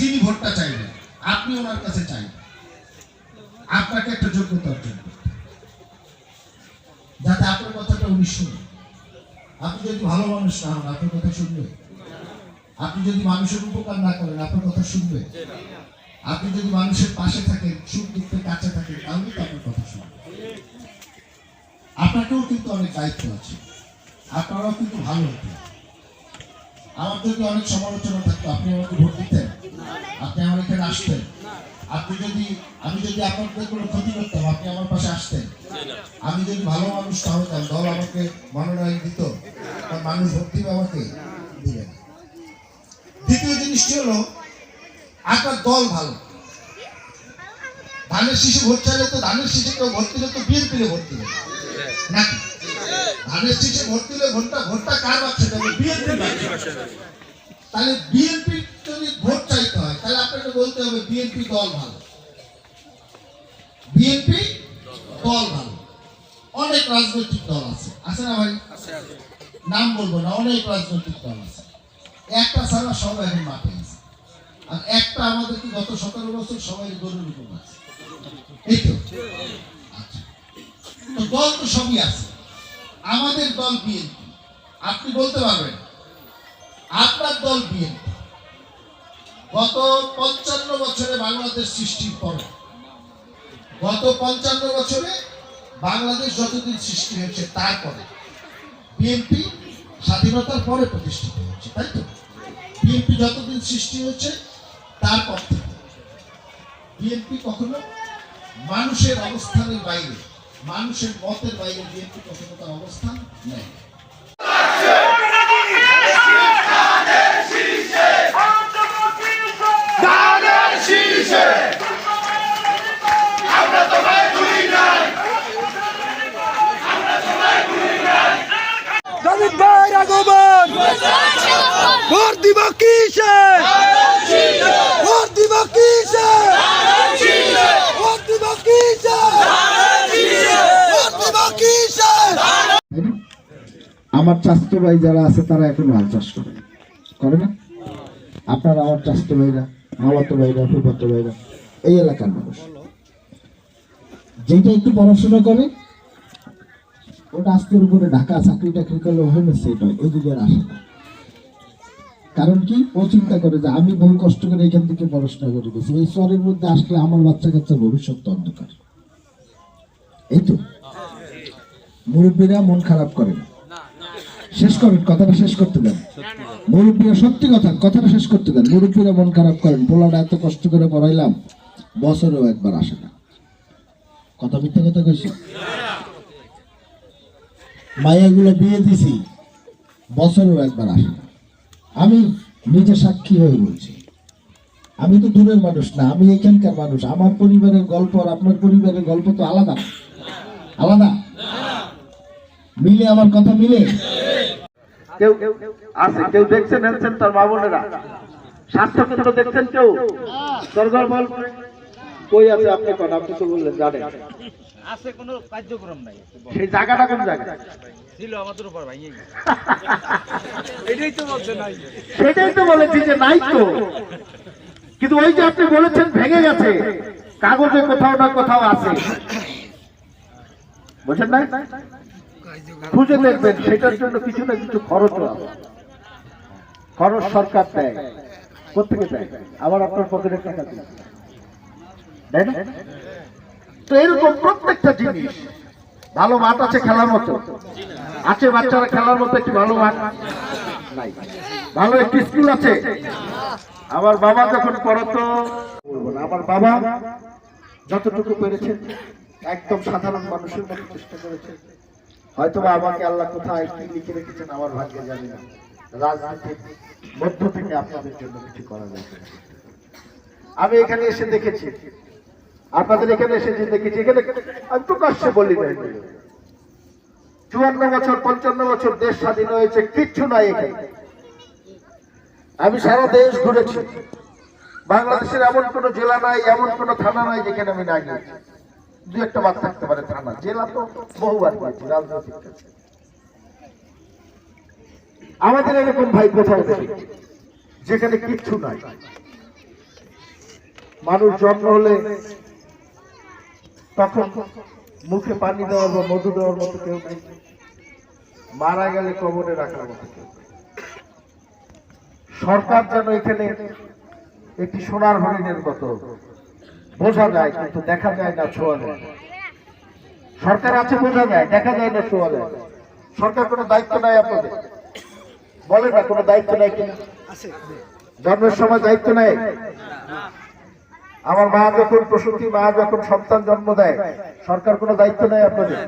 যিনি ভোটটা চাইবেন, আপনি ওনার কাছে চাইবেন। আপনাকে একটা যোগ্যতা অর্জন করতে যাতে আপনার কথাটা উনি শুনে। আপনি যদি ভালো মানুষ না হন, আপনার কথা শুনবে? আপনি যদি মানুষের উপকার না করেন, আপনার কথা শুনবে? আপনি যদি মানুষের পাশে থাকেন, সুখ দুঃখে কাছে থাকেন তাহলে তো আপনার কথা শুনবে। আপনাকেও কিন্তু অনেক দায়িত্ব আছে। আপনারাও কিন্তু ভালো হতে হবে। আমার যদি অনেক সমালোচনা থাকতো, আপনি আমাকে ভোট দিতেন, আপনি আমার এখানে আসতেন। আপনি যদি, আমি যদি আপনাদের কোনো ক্ষতি করতাম, আপনি আমার পাশে আসতেন। আমি যদি ভালো মানুষ না হতাম দল আমাকে মনোনয়ন দিত মানুষ দিবে আমাকে, দিবে। দ্বিতীয় জিনিসটি হলো, আপনার দল ভালো। ধানের শিশু ভোট চাইলে তো, ধানের শিশু কেউ ভোট দিলে তো বিএনপি ভোট দিবে। নাকি? ভোট দিলে কার বাচ্চা দেবে বিএনপি তাহলে বিএনপি যদি ভোট চাইতে হয় তাহলে আপনাকে বলতে হবে বিএনপি দল ভালো। বিএনপি দল ভালো। অনেক রাজনৈতিক দল আছে। আছে না ভাই? নাম বলব না অনেক রাজনৈতিক দল আছে। একটা ছাড়া সব এখন মাঠে আছে। আর একটা আমাদেরকে গত সতেরো বছর সবাই গরুর উপর আছে। এই তো? আচ্ছা। তো দল তো সবই আছে। আমাদের দল বিএনপি। আপনি বলতে পারবেন, আপনার দল বিএনপি। গত পঞ্চান্ন বছরে বাংলাদেশ সৃষ্টির পরে, গত পঞ্চান্ন বছরে বাংলাদেশ যতদিন সৃষ্টি হয়েছে, তারপরে বিএনপি স্বাধীনতার পরে প্রতিষ্ঠিত হয়েছে, তাই তো? বিএনপি যতদিন সৃষ্টি হয়েছে, তারপর থেকে। বিএনপি কখনো মানুষের অবস্থানের বাইরে মানুষের মতের বাইরে বিএনপি কখনো তার অবস্থান নেয় আমরা তোমায় ভুলি নাই দালিত ভাই আগমন ভোট দিব কিসে ভোট দিব কিসে ভোট দিব কিসে ভোট দিব কিসে আমার চাস্তো ভাই যারা আছে, তারা এখন মাল চাষ করে। করে না? আপনার আমার চাস্তো ভাইরা, মামাতো ভাইরা, ফুফাতো ভাইরা, এই এলাকার মানুষ। যেটা একটু পড়াশোনা করে, ওটা আস্তের উপরে ঢাকা চাকরি টাকরি করলে হয় না সেটা ওই দিকে আসে না। কারণ কি? ও চিন্তা করে যে আমি বহু কষ্ট করে এখান থেকে পড়াশোনা করে গেছি। এই শহরের মধ্যে আসলে আমার বাচ্চা কাচ্চার ভবিষ্যৎ অন্ধকার। এই তো। মুরব্বীরা মন খারাপ করেন শেষ করেন, কথাটা শেষ করতে দেন। মুরব্বীরা, সত্যি কথা, কথাটা শেষ করতে দেন। মুরব্বীরা মন খারাপ করেন পোলাটা এত কষ্ট করে পড়াইলাম বছরেও একবার আসে না। কথা মিথ্যা কথা কইছি? মায়াগুলো বিয়ে দিছি, বছরেও একবার আসে না। আমি নিজে সাক্ষী হয়ে বলছি, আমি তো দূরের মানুষ না, আমি এখানকার মানুষ। আমার পরিবারের গল্প আর আপনার পরিবারের গল্প তো আলাদা। আলাদা? মিলে আমার কথা মিলে? কেউ আছে কেউ দেখছেন হেলছেন তার মা বোনেরা। স্বাস্থ্য কেন্দ্র দেখছেন কেউ? সরকার বল। কই আছে আপনি কোন? আপনি তো বললেন জানেন। আছে কোনো কার্যক্রম নাই। সেই জায়গাটা কোন জায়গা? ছিল আমাদের উপর ভাঙিয়ে এটাই তো বলছে নাই। সেটাই তো বলেছি যে নাই তো। কিন্তু ওই যে আপনি বলেছেন ভেঙে গেছে কাগজে কোথাও না কোথাও আছে। বুঝছেন না খুঁজে দেখবেন, সেটার জন্য কিছু না কিছু খরচ আছে। খরচ সরকার দেয় কোথেকে দেয়? আবার আপনার পকেটের টাকা দিয়ে। দেয় না? তো এরকম প্রত্যেকটা জিনিস, ভালো মাঠ আছে খেলার মতো। আছে বাচ্চারা খেলার মতো, একটি ভালো মাঠ নাই। ভালো একটি স্কুল আছে। আমার বাবা যখন পড়াতো আমার বাবা যতটুকু পেরেছেন একদম সাধারণ মানুষের মতো চেষ্টা করেছে। হয়তো আমাকে আল্লাহ কোথায় কি লিখে রেখেছেন আমার ভাগ্যে জানি না। রাজনীতির মধ্য থেকে আপনাদের জন্য কিছু করা যায় আমি এখানে এসে দেখেছি। আপনাদের এখানে এসে যে দেখেছি, এখানে আমি প্রকাশ্যে বলি চুয়ান্ন বছর, পঞ্চান্ন বছর দেশ স্বাধীন হয়েছে, কিচ্ছু নাই এখানে। আমি সারা দেশ ঘুরেছি। বাংলাদেশের এমন কোন জেলা নাই, এমন কোন থানা নাই যেখানে আমি না গিয়েছি দু একটা বাদ থাকতে পারে থানা। জেলা তো বহুবার রাজনৈতিক। আমাদের এরকম ভাই কোথাও দেখি যেখানে কিচ্ছু নাই। মানুষ জন্ম হলে তখন মুখে পানি দেওয়ার বা মধু দেওয়ার মতো কেউ নেই। মারা গেলে কবরে রাখার মতো কেউ সরকার যেন এখানে একটি সোনার হরিণের মতো বোঝা যায়, কিন্তু দেখা যায় না ছোঁয়া যায়। সরকার আছে, বোঝা যায়, দেখা যায় না ছোঁয়া যায়। সরকার কোনো দায়িত্ব নাই আপনাদের? বলে না, কোনো দায়িত্ব নাই কিনা? জন্মের সময় দায়িত্ব নেই আমার মা যখন প্রসূতি, মা যখন সন্তান জন্ম দেয়, সরকার কোনো দায়িত্ব নেই আপনাদের?